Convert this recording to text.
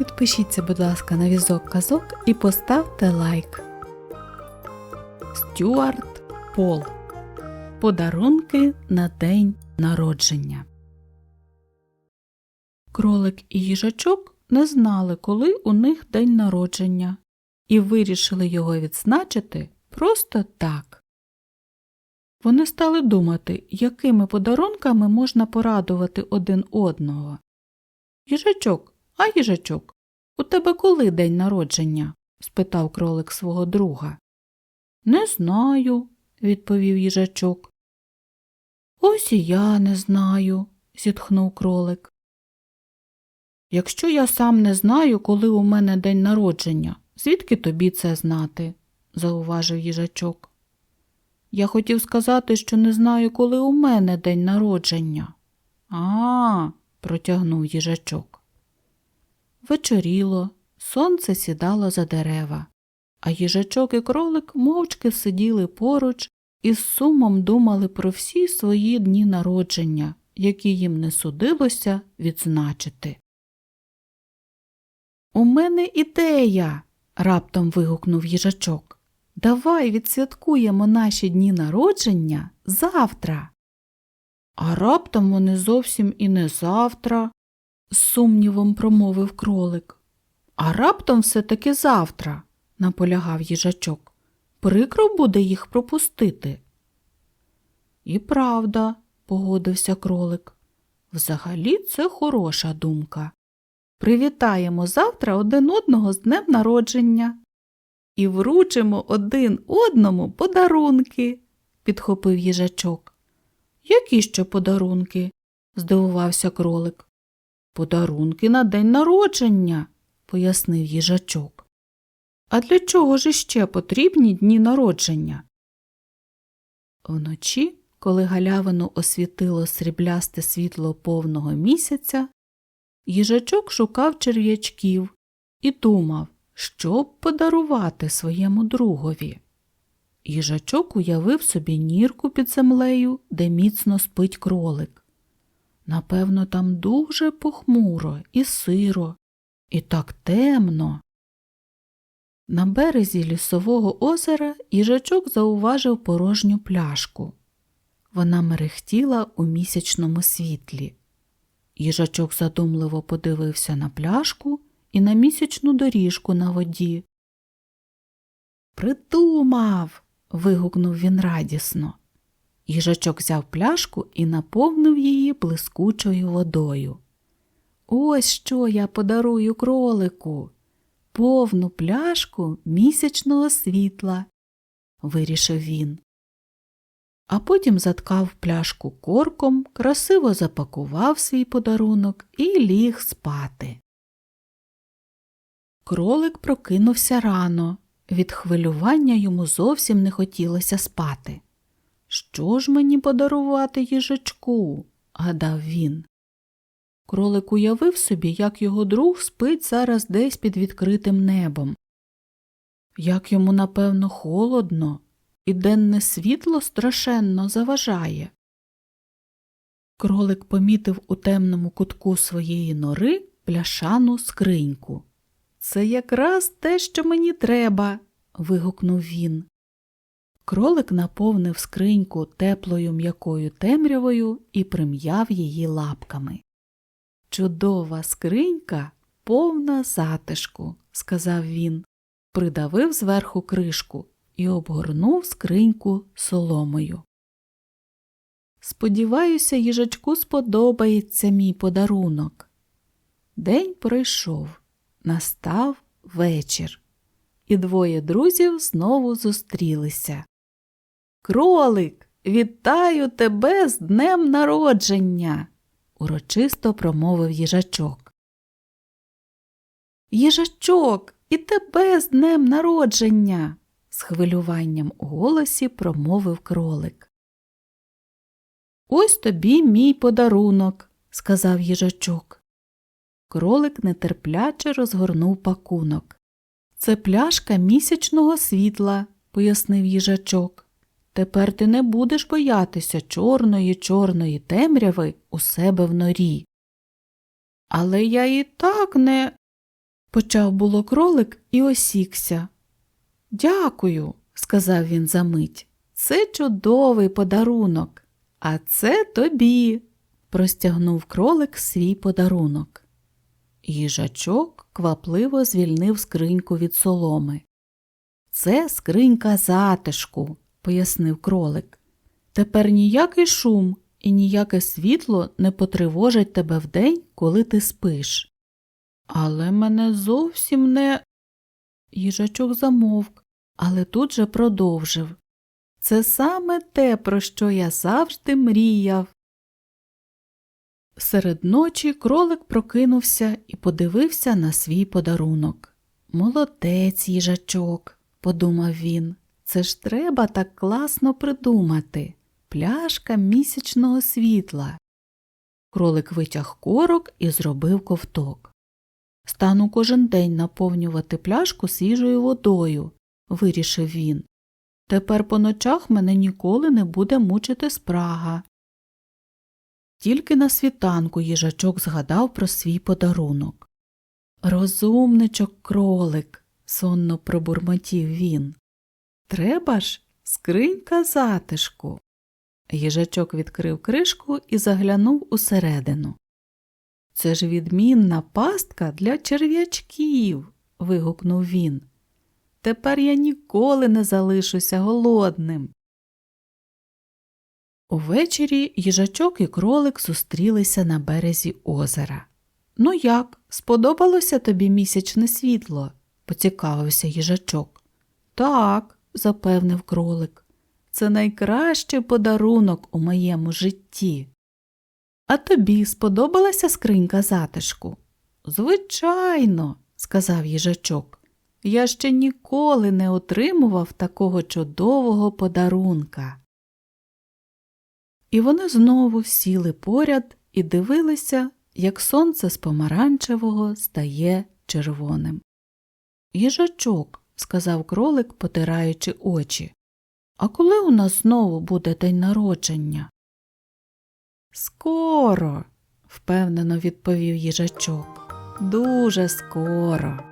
Підпишіться, будь ласка, на візок казок і поставте лайк. Стюарт Пол. Подарунки на день народження. Кролик і їжачок не знали, коли у них день народження, і вирішили його відзначити просто так. Вони стали думати, якими подарунками можна порадувати один одного. Їжачок, а їжачок, у тебе коли день народження? спитав кролик свого друга. Не знаю, відповів їжачок. Ось і я не знаю, зітхнув кролик. Якщо я сам не знаю, коли у мене день народження, звідки тобі це знати? зауважив їжачок. Я хотів сказати, що не знаю, коли у мене день народження. А, протягнув їжачок. Вечоріло, сонце сідало за дерева, а їжачок і кролик мовчки сиділи поруч і з сумом думали про всі свої дні народження, які їм не судилося відзначити. У мене ідея. раптом вигукнув їжачок. Давай відсвяткуємо наші дні народження завтра. А раптом вони зовсім і не завтра, з сумнівом промовив кролик. А раптом все таки завтра, наполягав їжачок. Прикро буде їх пропустити. І правда, погодився кролик. Взагалі це хороша думка. Привітаємо завтра один одного з днем народження і вручимо один одному подарунки, підхопив їжачок. Які ще подарунки? здивувався кролик. Подарунки на день народження, пояснив їжачок. А для чого ж іще потрібні дні народження? Вночі, коли галявину освітило сріблясте світло повного місяця, їжачок шукав черв'ячків і думав, що подарувати своєму другові. Їжачок уявив собі нірку під землею, де міцно спить кролик. Напевно, там дуже похмуро і сиро, і так темно. На березі лісового озера їжачок зауважив порожню пляшку. Вона мерехтіла у місячному світлі. Їжачок задумливо подивився на пляшку і на місячну доріжку на воді. Придумав. вигукнув він радісно. Їжачок взяв пляшку і наповнив її блискучою водою. Ось що я подарую кролику повну пляшку місячного світла, вирішив він. А потім заткав пляшку корком, красиво запакував свій подарунок і ліг спати. Кролик прокинувся рано. Від хвилювання йому зовсім не хотілося спати. Що ж мені подарувати їжачку? гадав він. Кролик уявив собі, як його друг спить зараз десь під відкритим небом. Як йому, напевно, холодно, і денне світло страшенно заважає. Кролик помітив у темному кутку своєї нори пляшану скриньку. Це якраз те, що мені треба. вигукнув він. Кролик наповнив скриньку теплою м'якою темрявою і прим'яв її лапками. Чудова скринька повна затишку, сказав він, придавив зверху кришку і обгорнув скриньку соломою. Сподіваюся, їжачку сподобається мій подарунок. День пройшов, настав вечір, і двоє друзів знову зустрілися. Кролик, вітаю тебе з днем народження, урочисто промовив їжачок. Їжачок, і тебе з днем народження, з хвилюванням у голосі промовив кролик. Ось тобі мій подарунок, сказав їжачок. Кролик нетерпляче розгорнув пакунок. Це пляшка місячного світла, пояснив їжачок. Тепер ти не будеш боятися чорної чорної темряви у себе в норі. Але я і так не. Почав було кролик і осікся. Дякую, сказав він за мить. Це чудовий подарунок, а це тобі, простягнув кролик свій подарунок. Їжачок квапливо звільнив скриньку від соломи. Це скринька затишку, пояснив кролик. Тепер ніякий шум і ніяке світло не потривожить тебе вдень, коли ти спиш. Але мене зовсім не. Їжачок замовк, але тут же продовжив. Це саме те, про що я завжди мріяв. Серед ночі кролик прокинувся і подивився на свій подарунок. Молодець, їжачок, подумав він. Це ж треба так класно придумати. Пляшка місячного світла. Кролик витяг корок і зробив ковток. Стану кожен день наповнювати пляшку свіжою водою, вирішив він. Тепер по ночах мене ніколи не буде мучити спрага. Тільки на світанку їжачок згадав про свій подарунок. Розумничок кролик, сонно пробурмотів він. Треба ж скринька затишку. Їжачок відкрив кришку і заглянув усередину. Це ж відмінна пастка для черв'ячків. вигукнув він. Тепер я ніколи не залишуся голодним. Увечері їжачок і кролик зустрілися на березі озера. Ну як, сподобалося тобі місячне світло? поцікавився їжачок. Так, запевнив кролик. Це найкращий подарунок у моєму житті. А тобі сподобалася скринька затишку? Звичайно, сказав їжачок. Я ще ніколи не отримував такого чудового подарунка. І вони знову сіли поряд і дивилися, як сонце з помаранчевого стає червоним. Їжачок, сказав кролик, потираючи очі. А коли у нас знову буде день народження? Скоро, впевнено відповів їжачок. Дуже скоро.